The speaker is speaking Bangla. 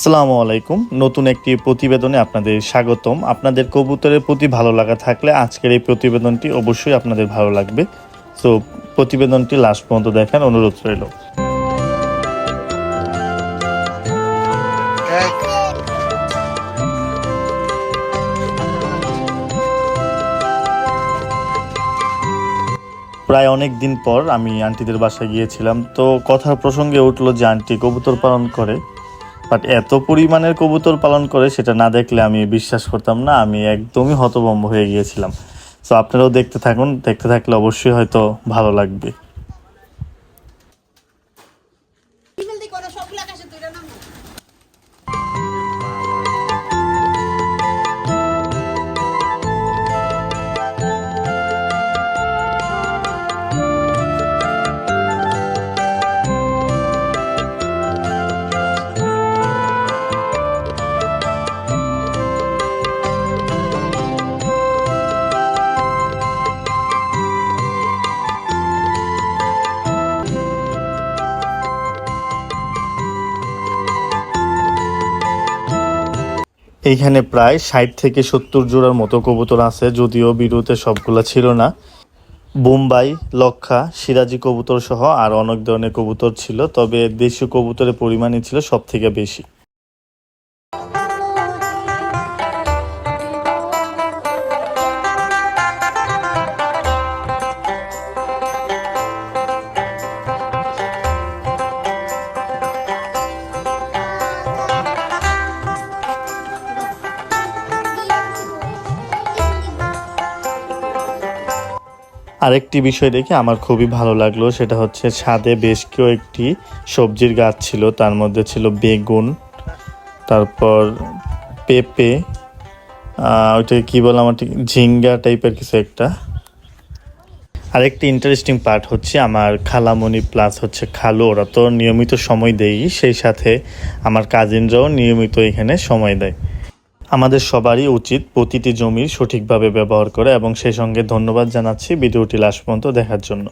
আসসালামু আলাইকুম। নতুন একটি প্রতিবেদনে আপনাদের স্বাগতম। আপনাদের কবুতরের প্রতি ভালো লাগা থাকলে আজকের এই প্রতিবেদনটি অবশ্যই আপনাদের ভালো লাগবে। তো প্রতিবেদনটি লাস্ট পর্যন্ত দেখার অনুরোধ রইল। প্রায় অনেক দিন পর আমি আন্টিদের বাসায় গিয়েছিলাম। তো কথার প্রসঙ্গে উঠল যে আন্টি কবুতর পালন করে। বাট এত পরিমাণের কবুতর পালন করে সেটা না দেখলে আমি বিশ্বাস করতাম না, আমি একদমই হতভম্ব হয়ে গিয়েছিলাম। সো আপনারাও দেখতে থাকুন, দেখতে থাকলে অবশ্যই হয়তো ভালো লাগবে। এইখানে প্রায় ষাট থেকে সত্তর জোড়ার মতো কবুতর আছে, যদিও বিরুতে সবগুলা ছিল না। বোম্বাই, লক্ষা, সিরাজি কবুতর সহ আর অনেক ধরনের কবুতর ছিল, তবে দেশীয় কবুতরের পরিমাণই ছিল সব থেকে বেশি। আরেকটি বিষয় দেখে আমার খুবই ভালো লাগল, সেটা হচ্ছে ছাদে বেশ কেউ একটি সবজির গাছ ছিল, তার মধ্যে ছিল বেগুন, তারপর পেঁপে ওইটাকে কী বলে আমার ঠিক, ঝিঙ্গা টাইপের কিছু একটা। আরেকটি ইন্টারেস্টিং পার্ট হচ্ছে আমার খালামণি প্লাস হচ্ছে খালু, ওরা তো নিয়মিত সময় দেয়ই, সেই সাথে আমার কাজিনরাও নিয়মিত এখানে সময় দেয়। আমাদের সবারই উচিত প্রতিটি জমির সঠিকভাবে ব্যবহার করা এবং সেই সঙ্গে ধন্যবাদ জানাচ্ছি ভিডিওটি লাশ পর্যন্ত দেখার জন্য।